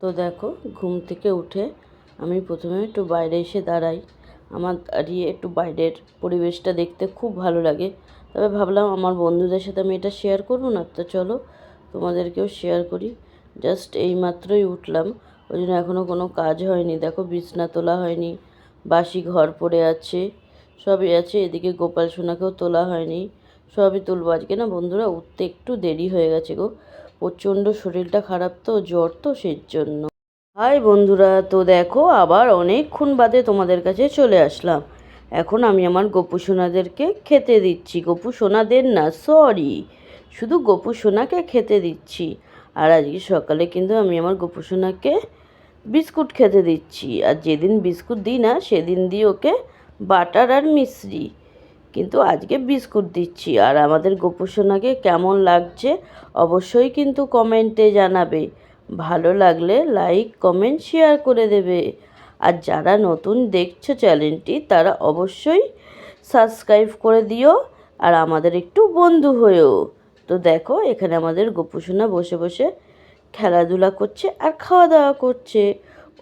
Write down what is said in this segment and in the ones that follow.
তো দেখো, ঘুম থেকে উঠে আমি প্রথমে একটু বাইরে এসে দাঁড়াই। আমার দাঁড়িয়ে একটু বাইরের পরিবেশটা দেখতে খুব ভালো লাগে। তবে ভাবলাম আমার বন্ধুদের সাথে আমি এটা শেয়ার করব না। তো চলো, তোমাদেরকেও শেয়ার করি। জাস্ট এই মাত্রই উঠলাম। ওই জন্য এখনও কোনো কাজ হয়নি। দেখো, বিছনা তোলা হয়নি, বাসি ঘর পড়ে আছে, সবই আছে। এদিকে গোপাল সোনাকেও তোলা হয়নি, সবই তুলবো। আজকে না বন্ধুরা, উঠতে একটু দেরি হয়ে গেছে গো। প্রচণ্ড শরীরটা খারাপ তো, জ্বর তো সেই জন্য হাই বন্ধুরা, তো দেখো আবার অনেকক্ষণ বাদে তোমাদের কাছে চলে আসলাম। এখন আমি আমার গপু সোনাদেরকে খেতে দিচ্ছি। গপু সোনাদের না সরি শুধু গপু সোনাকে খেতে দিচ্ছি। আর আজকে সকালে কিন্তু আমি আমার গপু সোনাকে বিস্কুট খেতে দিচ্ছি। আর যেদিন বিস্কুট দিই না, সেদিন দিই ওকে বাটার আর মিশ্রি। কিন্তু আজকে বিস্কুট দিচ্ছি। আর আমাদের গোপুসোনাকে কেমন লাগছে অবশ্যই কিন্তু কমেন্টে জানাবে। ভালো লাগলে লাইক, কমেন্ট, শেয়ার করে দেবে। আর যারা নতুন দেখছ চ্যানেলটি, তারা অবশ্যই সাবস্ক্রাইব করে দিও। আর আমাদের একটু বন্ধু হয়েও। তো দেখো, এখানে আমাদের গোপুসোনা বসে বসে খেলাধুলা করছে আর খাওয়া দাওয়া করছে।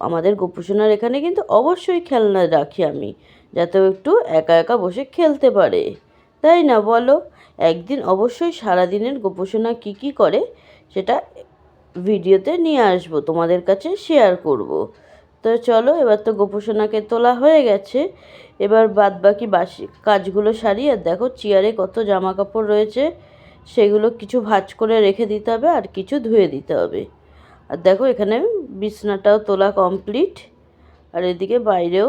আমাদের গোপুসোনার এখানে কিন্তু অবশ্যই খেলনা রাখি আমি। যাতে একটু একা একা বসে খেলতে পারে। তাই না বলো? একদিন অবশ্যই সারাদিনের গোপোষণা কী কী করে সেটা ভিডিওতে নিয়ে আসব, তোমাদের কাছে শেয়ার করব। তো চলো, এবার তো গোপোষণাকে তোলা হয়ে গেছে। এবার বাদ বাকি বাসি কাজগুলো সারি আর দেখো, চেয়ারে কত জামা কাপড় রয়েছে, সেগুলো কিছু ভাজ করে রেখে দিতে হবে আর কিছু ধুয়ে দিতে হবে। আর দেখো, এখানে বিছনাটাও তোলা কমপ্লিট আর এদিকে বাইরেও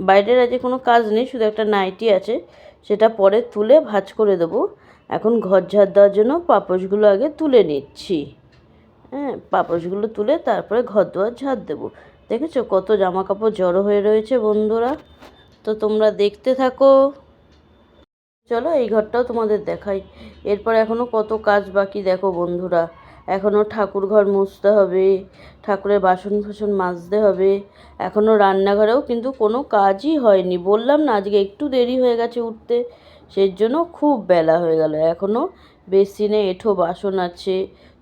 বাইরের আজকে কোনো কাজ নেই, শুধু একটা নাইটি আছে, সেটা পরে তুলে ভাজ করে দেবো। এখন ঘর ঝাড় দেওয়ার জন্য পাপোশগুলো আগে তুলে নিচ্ছি। হ্যাঁ পাপোশগুলো তুলে তারপরে ঘর দুয়ার ঝাড় দেবো। দেখেছ কত জামা কাপড় জড়ো হয়ে রয়েছে বন্ধুরা? তো তোমরা দেখতে থাকো। চলো এই ঘরটাও তোমাদের দেখাই। এরপর এখনও কত কাজ বাকি দেখো বন্ধুরা। এখনও ঠাকুর ঘর মুছতে হবে, ঠাকুরের বাসন ফাসন মাজতে হবে। এখনও রান্নাঘরেও কিন্তু কোনো কাজই হয়নি। বললাম না, আজকে একটু দেরি হয়ে গেছে উঠতে সেই জন্য খুব বেলা হয়ে গেল। এখনও বেসিনে এঁঠো বাসন আছে,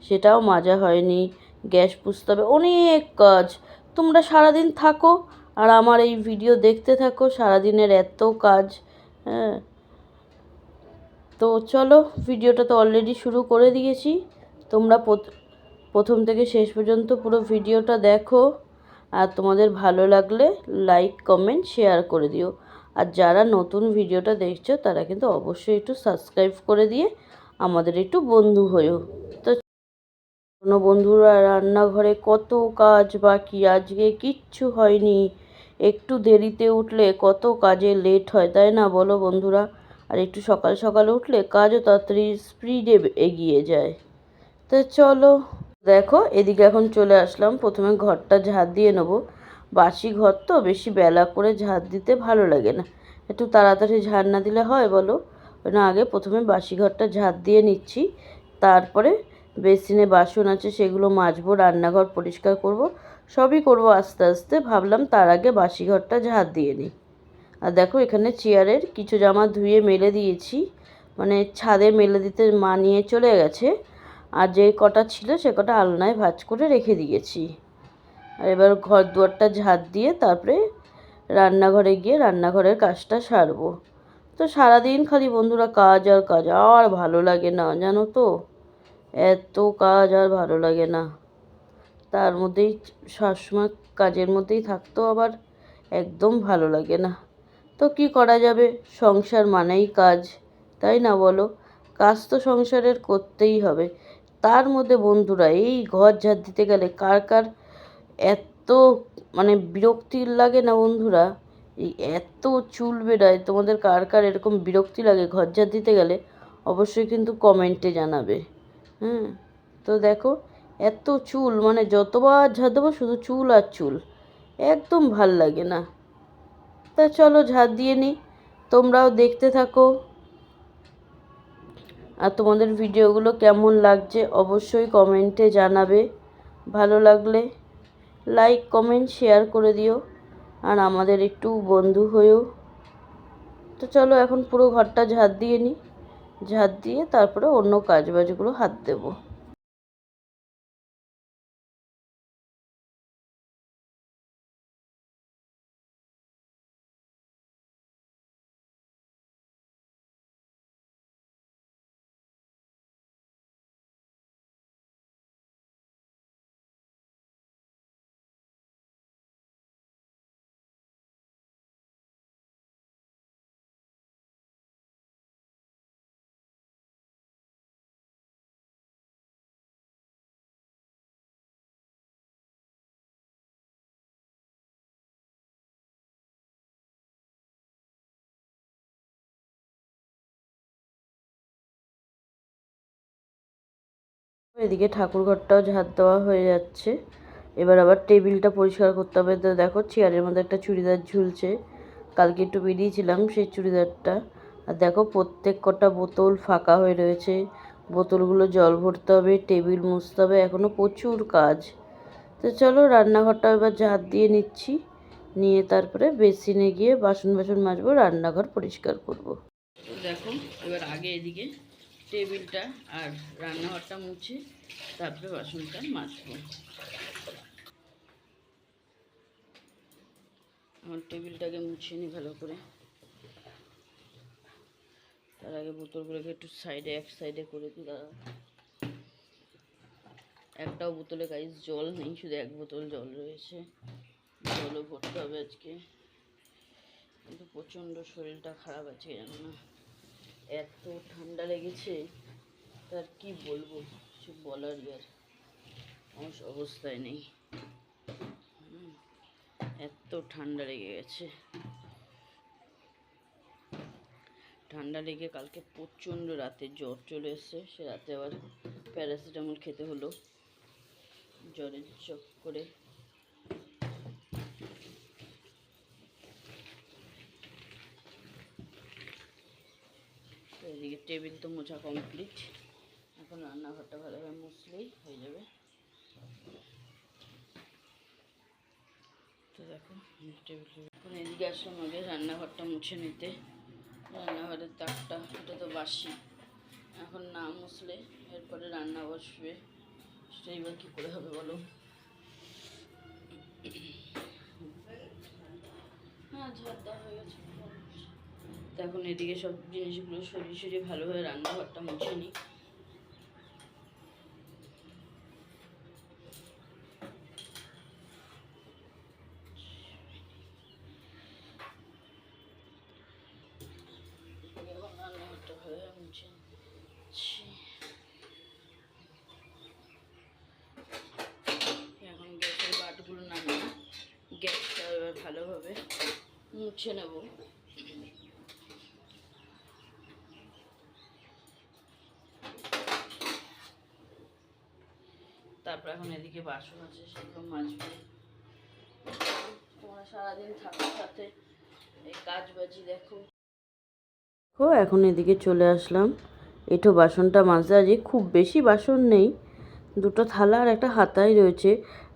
সেটাও মাজা হয়নি। গ্যাস পুষতে হবে, অনেক কাজ। তোমরা সারাদিন থাকো আর আমার এই ভিডিও দেখতে থাকো, সারাদিনের এত কাজ হ্যাঁ। তো চলো, ভিডিওটা তো অলরেডি শুরু করে দিয়েছি। তোমরা প্রথম থেকে শেষ পর্যন্ত পুরো ভিডিওটা দেখো। আর তোমাদের ভালো লাগলে লাইক কমেন্ট শেয়ার করে দিও। আর যারা নতুন ভিডিওটা দেখছ, তারা কিন্তু অবশ্যই একটু সাবস্ক্রাইব করে দিয়ে আমাদের একটু বন্ধু হয়েও তো কোনো বন্ধুরা, রান্নাঘরে কত কাজ বাকি? আজকে কিচ্ছু হয়নি। একটু দেরিতে উঠলে কত কাজে লেট হয়, তাই না? বলো বন্ধুরা। আর একটু সকাল সকালে উঠলে কাজও তাড়াতাড়ি স্পিডে এগিয়ে যায়। তো চলো, দেখো, এদিকে এখন চলে আসলাম। প্রথমে ঘরটা ঝাঁট দিয়ে নেব। বাসি ঘর তো, বেশি বেলা করে ঝাঁট দিতে ভালো লাগে না। একটু তাড়াতাড়ি ঝাড় না দিলে হয় বলো? না, আগে প্রথমে বাসি ঘরটা ঝাঁট দিয়ে নিচ্ছি। তারপরে বেসিনে বাসন আছে, সেগুলো মাজবো, রান্নাঘর পরিষ্কার করব। সবই করব আস্তে আস্তে। ভাবলাম তার আগে বাসি ঘরটা ঝাঁট দিয়ে নিই। আর দেখো, এখানে চেয়ারের কিছু জামা ধুয়ে মেলে দিয়েছি। মানে ছাদে মেলে দিতে মা নিয়ে চলে গেছে। আর যে কটা ছিল সে কটা আলনায় ভাজ করে রেখে দিয়েছি। আর এবার ঘর দুয়ারটা ঝাঁট দিয়ে তারপরে রান্নাঘরে গিয়ে রান্নাঘরের কাজটা সারবো। তো সারাদিন খালি বন্ধুরা কাজ আর কাজ, আর ভালো লাগে না, জানো তো? এত কাজ আর ভালো লাগে না। তার মধ্যেই সবসময় কাজের মধ্যেই থাকতেও আবার একদম ভালো লাগে না। তো কি করা যাবে? সংসার মানেই কাজ, তাই না বলো? কাজ তো সংসারের করতেই হবে। তার মধ্যে বন্ধুরা, এই ঘর ঝাড় দিতে গেলে কার কার এত মানে বিরক্তির লাগে না বন্ধুরা? এই এত চুল বেড়ায়, তোমাদের কার কার এরকম বিরক্তি লাগে ঘর ঝাড় দিতে গেলে? অবশ্যই কিন্তু কমেন্টে জানাবে। হ্যাঁ তো দেখো, এত চুল মানে যতবার ঝাড় দেবো শুধু চুল আর চুল, একদম ভালো লাগে না। তা চলো ঝাড় দিয়ে নিই, তোমরাও দেখতে থাকো। আর তোমাদের ভিডিওগুলো কেমন লাগছে অবশ্যই কমেন্টে জানাবে। ভালো লাগলে লাইক কমেন্ট শেয়ার করে দিও। আর আমাদের একটু বন্ধু হয়েও। তো চলো এখন পুরো ঘরটা ঝাঁট দিয়ে নিই ঝাঁট দিয়ে তারপরে অন্য কাজবাজগুলো হাত দেবো। এদিকে ঠাকুর ঘরটাও ঝাড় দেওয়া হয়ে যাচ্ছে। এবার আবার টেবিলটা পরিষ্কার করতে হবে। তো দেখো, চেয়ারের মধ্যে একটা চুড়িদার ঝুলছে। কালকে একটু বেরিয়েছিলাম সেই চুড়িদারটা। আর দেখো, প্রত্যেক কটা বোতল ফাঁকা হয়ে রয়েছে। বোতলগুলো জল ভরতে হবে, টেবিল মুছতে হবে। এখনও প্রচুর কাজ। তো চলো রান্নাঘরটা এবার ঝাঁট দিয়ে নিচ্ছি। নিয়ে তারপরে বেসিনে গিয়ে বাসন বাসন মাজবো, রান্নাঘর পরিষ্কার করব। দেখো, এবার আগে এদিকে টেবিলটা আর রান্নাঘরটা মুছে তারপরে বাসনটা মাজবো। আমার টেবিলটাকে মুছে নিই ভালো করে। তার আগে বোতলগুলোকে একটু সাইডে, এক সাইডে করে দিই দাঁড়াও একটাও বোতলে গাইস জল নেই, শুধু এক বোতল জল রয়েছে। জলও ভরতে হবে আজকে। কিন্তু প্রচণ্ড শরীরটা খারাপ আছে জানো না। এত ঠান্ডা লেগেছে, তার কি বলব, কিছু বলার আর। আমার অবস্থায় নেই। এত ঠান্ডা লেগে গেছে। ঠান্ডা লেগে কালকে প্রচণ্ড রাতে জ্বর চলে এসছে, সে রাতে আবার প্যারাসিটামল খেতে হলো। জ্বরের চক করে তো এদিকে টেবিল তো মোছা কমপ্লিট। এখন রান্নাঘরটা ভালোভাবে মুছলেই হয়ে যাবে। তো দেখো, টেবিল এখন এদিকে আসলাম আগে রান্নাঘরটা মুছে নিতে। রান্নাঘরের তাকটা, এটা তো বাসি। এখন না মুছলে এরপরে রান্না বসবে। সেটা এবার কী করে হবে বলো? হ্যাঁ ঝাড় দেওয়া হয়ে গেছে। তো এখন এদিকে সব জিনিসগুলো সরিয়ে সরিয়ে ভালোভাবে রান্নাঘরটা মুছে নিই। এখন গ্যাসের গ্যাসটা ভালোভাবে মুছে নেব। তারপর এখন এদিকে বাসন আছে, সেগুলো মাজবে। তোমরা সারাদিন এই কাজ বাজি দেখো। এখন এদিকে চলে আসলাম। এঁঠো বাসনটা মাজতে, আজকে খুব বেশি বাসন নেই। দুটো থালা আর একটা হাতাই রয়েছে।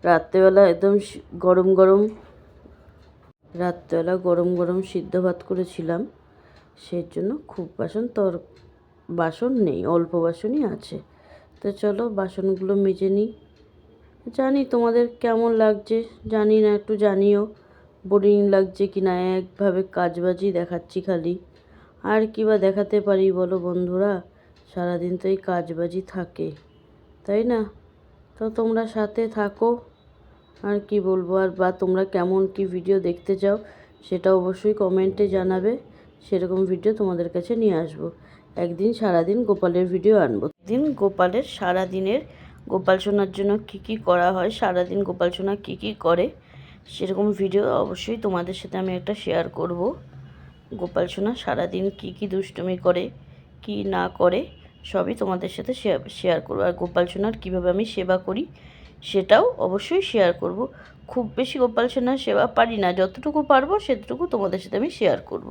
রাত্রেবেলা একদম গরম গরম, রাত্রেবেলা গরম গরম সিদ্ধ ভাত করেছিলাম। সেই জন্য খুব বাসন, তর বাসন নেই, অল্প বাসনই আছে। তো চলো, বাসনগুলো মেজে নিই। জানি তোমাদের কেমন লাগছে, জানি না, একটু জানিও। বোরিং লাগছে কি না, একভাবে কাজবাজি দেখাচ্ছি খালি। আর কি বা দেখাতে পারি বলো বন্ধুরা? সারাদিন তো এই কাজবাজি থাকে, তাই না? তো তোমরা সাথে থাকো, আর কি বলব, আর বা তোমরা কেমন কি ভিডিও দেখতে চাও, সেটা অবশ্যই কমেন্টে জানাবে। সেরকম ভিডিও তোমাদের কাছে নিয়ে আসব। একদিন সারাদিন গোপালের ভিডিও আনব। দিন গোপালের সারাদিনের গোপাল সোনার জন্য কি কি করা হয়, সারাদিন গোপাল সোনা কী কী করে, সেরকম ভিডিও অবশ্যই তোমাদের সাথে আমি একটা শেয়ার করব। গোপাল সোনা সারাদিন কী কী দুষ্টুমি করে, কি না করে, সবই তোমাদের সাথে শেয়ার শেয়ার করব। আর গোপাল সোনার কীভাবে আমি সেবা করি, সেটাও অবশ্যই শেয়ার করব। খুব বেশি গোপাল সোনার সেবা পারি না, যতটুকু পারব সেটুকু তোমাদের সাথে আমি শেয়ার করব।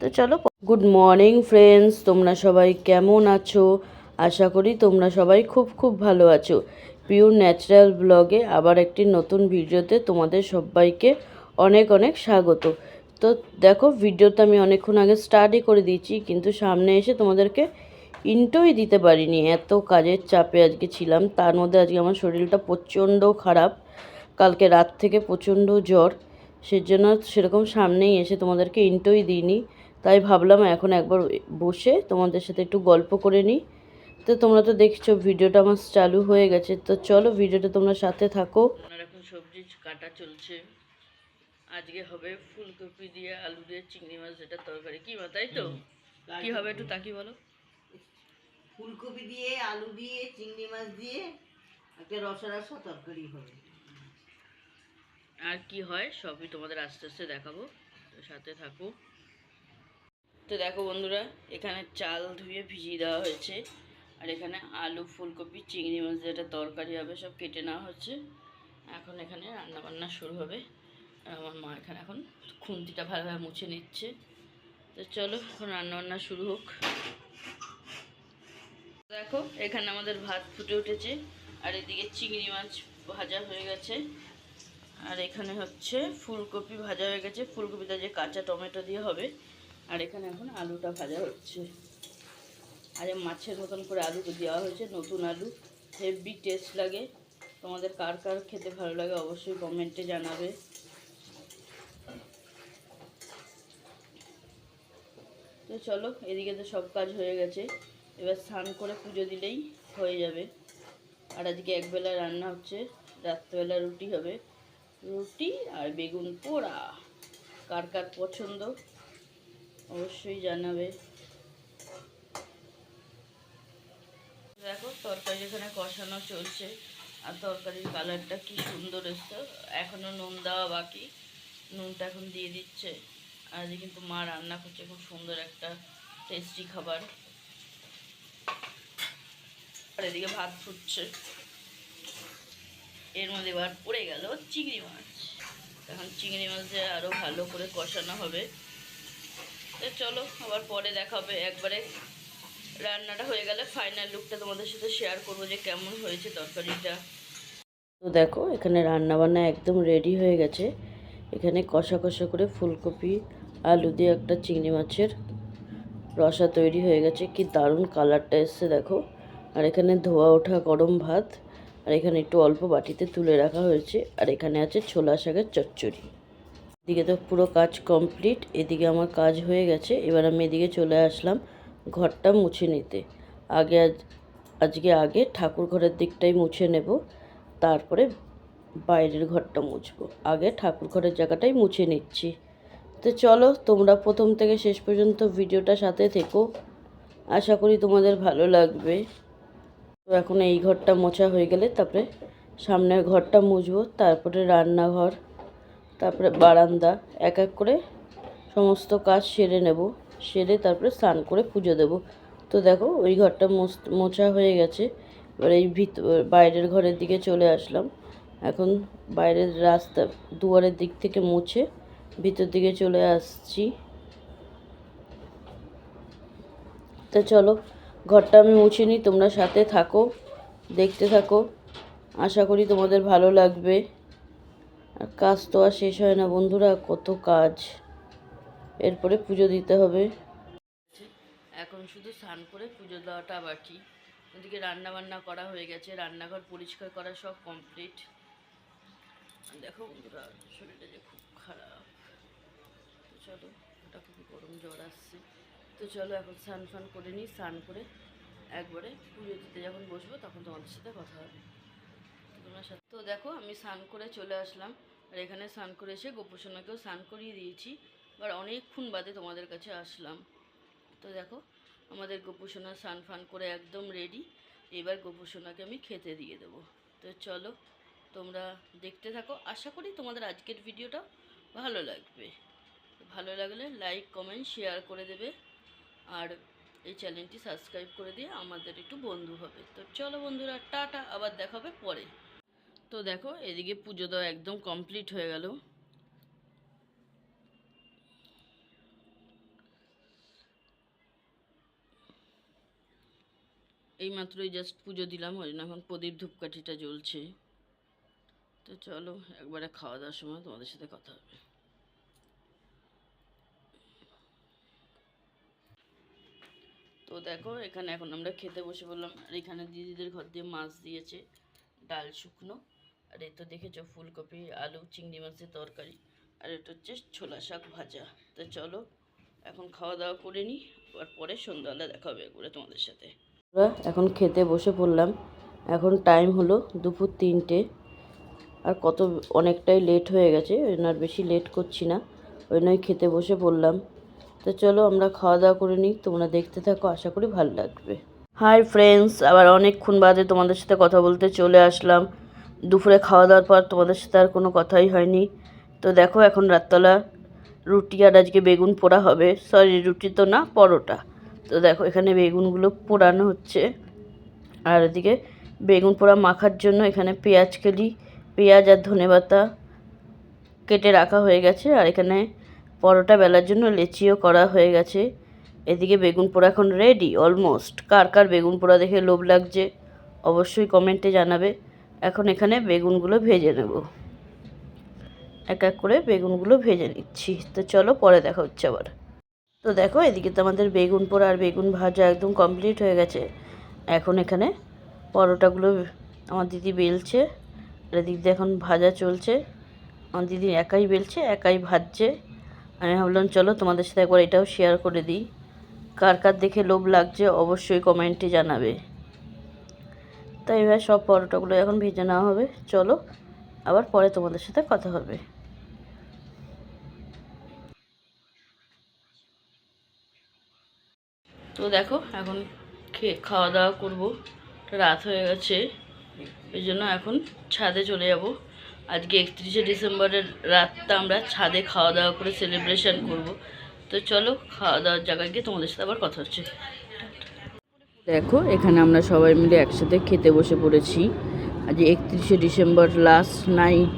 তো চলো, গুড মর্নিং ফ্রেন্ডস, তোমরা সবাই কেমন আছো? আশা করি তোমরা সবাই খুব খুব ভালো আছো। পিওর ন্যাচারাল ব্লগে আবার একটি নতুন ভিডিওতে তোমাদের সবাইকে অনেক অনেক স্বাগত। তো দেখো, ভিডিওটা আমি অনেকক্ষণ আগে স্টার্টই করে দিয়েছি, কিন্তু সামনে এসে তোমাদেরকে ইন্টোই দিতে পারিনি। এত কাজের চাপে আজকে ছিলাম, তার মধ্যে আজকে আমার শরীরটা প্রচণ্ড খারাপ। কালকে রাত থেকে প্রচণ্ড জ্বর, সেজন্য সেরকম সামনেই এসে তোমাদেরকে ইন্টোই দিইনি। তাই ভাবলাম এখন একবার বসে তোমাদের সাথে একটু গল্প করে নিই। তো তোমরা তো দেখছ ভিডিওটা আমার চালু হয়ে গেছে। তো চলো ভিডিওটা তোমরা সাথে থাকো। এখন সবজি কাটা চলছে। আজকে হবে ফুলকপি দিয়ে আলু দিয়ে চিংড়ি মাছ যেটা তরকারি। কি মা তাই তো? কি হবে একটু তাকি বলো। ফুলকপি দিয়ে আলু দিয়ে চিংড়ি মাছ দিয়ে একটা রসা রসা তরকারি হবে। আর কি হয় সবই তোমাদের আস্তে আস্তে দেখাবো। তো সাথে থাকো। তো দেখো বন্ধুরা এখানে চাল ধুয়ে ভিজিয়ে দেওয়া হয়েছে। আর এখানে আলু, ফুলকপি, চিংড়ি মাছ যেটা তরকারি হবে সব কেটে নেওয়া হচ্ছে। এখন এখানে রান্না বান্না শুরু হবে। আর আমার মা এখানে এখন খুন্তিটা ভালোভাবে মুছে নিচ্ছে। তো চলো, এখন রান্না বান্না শুরু হোক। দেখো, এখানে আমাদের ভাত ফুটে উঠেছে। আর এদিকে চিংড়ি মাছ ভাজা হয়ে গেছে। আর এখানে হচ্ছে ফুলকপি ভাজা হয়ে গেছে। ফুলকপিটা যে কাঁচা টমেটো দিয়ে হবে। আর এখানে এখন আলুটা ভাজা হচ্ছে। আর মাছের মতন করে আলু দেওয়া হয়েছে, নতুন আলু। হেভি টেস্ট লাগে। তোমাদের কার কার খেতে ভালো লাগে অবশ্যই কমেন্টে জানাবে। তো চলো, এদিকে তো সব কাজ হয়ে গেছে। এবার স্নান করে পুজো দিলেই হয়ে যাবে। আর আজকে একবেলা রান্না হচ্ছে, রাত্রেবেলা রুটি হবে। রুটি আর বেগুন পোড়া। কার কার পছন্দ অবশ্যই জানাবে। দেখো, তরকারি এখানে কষানো চলছে। আর তরকারির কালারটা কি সুন্দর এসছে। এখনও নুন দেওয়া বাকি। নুনটা এখন দিয়ে দিচ্ছে। আর কিন্তু মা রান্না করছে, খুব সুন্দর একটা টেস্টি খাবার। আর এদিকে ভাত ফুটছে। এর মধ্যে এবার পড়ে গেল চিংড়ি মাছ। এখন চিংড়ি মাছ দিয়ে আরও ভালো করে কষানো হবে। তো চলো, আবার পরে দেখা হবে একবারে। রান্নাটা হয়ে গেলে ফাইনাল লুকটা তোমাদের সাথে শেয়ার করব যে কেমন হয়েছে তরকারিটা। তো দেখো, এখানে রান্না বান্না একদম রেডি হয়ে গেছে। এখানে কষা কষা করে ফুলকপি, আলু দিয়ে একটা চিংড়ি মাছের রসা তৈরি হয়ে গেছে। কি দারুণ কালারটা এসছে দেখো। আর এখানে ধোয়া ওঠা গরম ভাত, আর এখানে একটু অল্প বাটিতে তুলে রাখা হয়েছে। আর এখানে আছে ছোলা শাকের চচ্চড়ি। এদিকে তো পুরো কাজ কমপ্লিট এদিকে আমার কাজ হয়ে গেছে। এবার আমি এদিকে চলে আসলাম ঘরটা মুছে নিতে। আগে আজ, আজকে আগে ঠাকুর ঘরের দিকটাই মুছে নেব, তারপরে বাইরের ঘরটা মুছবো। আগে ঠাকুর ঘরের জায়গাটাই মুছে নিচ্ছি। তো চলো, তোমরা প্রথম থেকে শেষ পর্যন্ত ভিডিওটা সাথে থেকো। আশা করি তোমাদের ভালো লাগবে। তো এখন এই ঘরটা মোছা হয়ে গেলে তারপরে সামনের ঘরটা মুছবো, তারপরে রান্নাঘর, তারপরে বারান্দা, এক এক করে সমস্ত কাজ সেরে নেব। সেরে তারপরে স্নান করে পুজো দেব। তো দেখো, ওই ঘরটা মোছ- হয়ে গেছে। এবার এই ভিত, বাইরের ঘরের দিকে চলে আসলাম। এখন বাইরের রাস্তা, দুয়ারের দিক থেকে মুছে ভিতর দিকে চলে আসছি। তো চলো, ঘরটা আমি মুছে নিই, তোমরা সাথে থাকো, দেখতে থাকো। আশা করি তোমাদের ভালো লাগবে। আর কাজ তো আর শেষ হয় না বন্ধুরা, কত কাজ। এরপরে পুজো দিতে হবে। এখন শুধু স্নান করে পুজো দেওয়াটা বাকি। ওদিকে রান্না বান্না করা হয়ে গেছে, রান্নাঘর পরিষ্কার করা সব কমপ্লিট দেখো বন্ধুরা, শরীরটা যে খুব খারাপ। তো চলো ওটা খুবই গরম জ্বর আসছে। তো চলো এখন স্নান ফান করে নিই, স্নান করে একবারে পুজো দিতে যখন বসবো তখন তোমাদের সাথে কথা হবে। তোমরা সাথে তো দেখো, আমি স্নান করে চলে আসলাম। আর এখানে স্নান করে এসে গোপুসোনাকেও স্নান করিয়ে দিয়েছি। এবার অনেকক্ষণ বাদে তোমাদের কাছে আসলাম। তো দেখো, আমাদের গোপুসোনা স্নান ফান করে একদম রেডি এবার গোপুসোনাকে আমি খেতে দিয়ে দেবো। তো চলো, তোমরা দেখতে থাকো। আশা করি তোমাদের আজকের ভিডিওটা ভালো লাগবে। ভালো লাগলে লাইক কমেন্ট শেয়ার করে দেবে। আর এই চ্যানেলটি সাবস্ক্রাইব করে দিয়ে আমাদের একটু বন্ধু হবে। তো চলো বন্ধুরা, টাটা। আবার দেখা হবে পরে। তো দেখো, এদিকে পুজো দেওয়া একদম কমপ্লিট হয়ে গেল। এই মাত্রই জাস্ট পুজো দিলাম, ওই জন্য এখন প্রদীপ ধূপকাঠিটা জ্বলছে। তো চলো, একবারে খাওয়া দাওয়ার সময় তোমাদের সাথে কথা হবে। তো দেখো, এখানে এখন আমরা খেতে বসে বললাম আর এখানে দিদিদের ঘর দিয়ে মাছ দিয়েছে, ডাল শুকনো। আর এ তো দেখেছ, ফুলকপি, আলু, চিংড়ি মাছের তরকারি। আর এটা হচ্ছে ছোলা শাক ভাজা। তো চলো, এখন খাওয়া দাওয়া করে নিই আর পরে সন্ধ্যাবেলা দেখা হবে একবারে তোমাদের সাথে। এখন খেতে বসে পড়লাম। এখন টাইম হলো দুপুর তিনটে। আর কত, অনেকটাই লেট হয়ে গেছে, ওই আর বেশি লেট করছি না। ওই জন্যই খেতে বসে পড়লাম। তো চলো আমরা খাওয়া দাওয়া করে নিই। তোমরা দেখতে থাকো, আশা করি ভালো লাগবে। হাই ফ্রেন্ডস আবার অনেকক্ষণ বাদে তোমাদের সাথে কথা বলতে চলে আসলাম। দুপুরে খাওয়া দাওয়ার পর তোমাদের সাথে আর কোনো কথাই হয়নি। তো দেখো এখন রাততলা রুটি আর আজকে বেগুন পোড়া হবে। সরি রুটি তো না, পরোটা। তো দেখো, এখানে বেগুনগুলো পোড়ানো হচ্ছে। আর এদিকে বেগুন পোড়া মাখার জন্য এখানে পেঁয়াজ কেলি, পেঁয়াজ আর ধনেপাতা কেটে রাখা হয়ে গেছে। আর এখানে পরোটা বেলার জন্য লেচিও করা হয়ে গেছে। এদিকে বেগুন পোড়া এখন রেডি অলমোস্ট কার কার বেগুন পোড়া দেখে লোভ লাগছে, অবশ্যই কমেন্টে জানাবে। এখন এখানে বেগুনগুলো ভেজে নেব। এক এক করে বেগুনগুলো ভেজে নিচ্ছি। তো চলো পরে দেখা হচ্ছে আবার। তো দেখো, এদিকে তো আমাদের বেগুন পোড়া আর বেগুন ভাজা একদম কমপ্লিট হয়ে গেছে। এখন এখানে পরোটাগুলো আমার দিদি বেলছে, আর এদিক দিয়ে এখন ভাজা চলছে। আমার দিদি একাই বেলছে, একাই ভাজছে। আমি ভাবলাম, চলো তোমাদের সাথে একবার এটাও শেয়ার করে দিই। কার কার দেখে লোভ লাগছে অবশ্যই কমেন্টে জানাবে। তাই এবার সব পরোটাগুলো এখন ভেজে নেওয়া হবে। চলো, আবার পরে তোমাদের সাথে কথা হবে। তো দেখো, এখন খাওয়া দাওয়া করব। রাত হয়ে গেছে, এই জন্য এখন ছাদে চলে যাব। আজকে একত্রিশে ডিসেম্বরের রাতটা আমরা ছাদে খাওয়া দাওয়া করে সেলিব্রেশন করব। তো চলো খাওয়া দাওয়ার জায়গায় গিয়ে তোমাদের সাথে আবার কথা হচ্ছে। দেখো, এখানে আমরা সবাই মিলে একসাথে খেতে বসে পড়েছি। আজ একত্রিশে ডিসেম্বর লাস্ট নাইট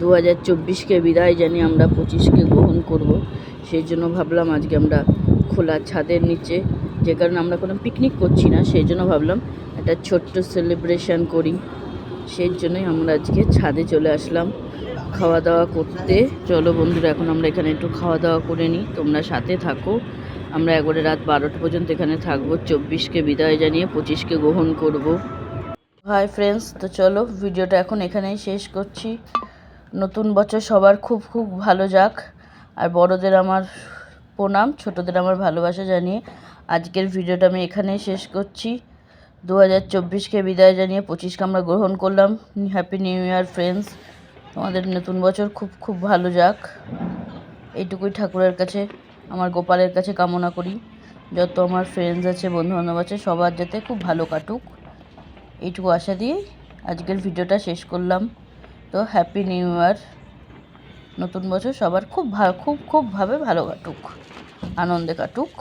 দু হাজার চব্বিশকে বিদায় জানি আমরা পঁচিশকে গ্রহণ করব। সেই জন্য ভাবলাম আজকে আমরা খোলা ছাদের নিচে যে কারণে আমরা কোনো পিকনিক করছি না, সেই জন্য ভাবলাম একটা ছোট্ট সেলিব্রেশন করি। সেই জন্যই আমরা আজকে ছাদে চলে আসলাম খাওয়া দাওয়া করতে। চলো বন্ধুরা, এখন আমরা এখানে একটু খাওয়া দাওয়া করে নিই। তোমরা সাথে থাকো। আমরা একবারে রাত বারোটা পর্যন্ত এখানে থাকব। চব্বিশকে বিদায় জানিয়ে পঁচিশকে গ্রহণ করব। হাই ফ্রেন্ডস তো চলো ভিডিওটা এখন এখানেই শেষ করছি। নতুন বছর সবার খুব খুব ভালো যাক। আর বড়দের আমার প্রণাম, ছোটদের আমার ভালোবাসা জানিয়ে আজকের ভিডিওটা আমি এখানেই শেষ করছি। দু হাজার চব্বিশকে বিদায় জানিয়ে পঁচিশকে আমরা গ্রহণ করলাম। হ্যাপি নিউ ইয়ার ফ্রেন্ডস তোমাদের নতুন বছর খুব খুব ভালো যাক। এইটুকুই ঠাকুরের কাছে, আমার গোপালের কাছে কামনা করি। যত আমার ফ্রেন্ডস আছে, বন্ধুবান্ধব আছে, সবার যাতে খুব ভালো কাটুক। এইটুকু আশা দিয়ে আজকের ভিডিওটা শেষ করলাম। তো হ্যাপি নিউ ইয়ার নতুন বছর সবার খুব ভালো খুব খুবভাবে ভালো কাটুক। আনন্দে কাটুক।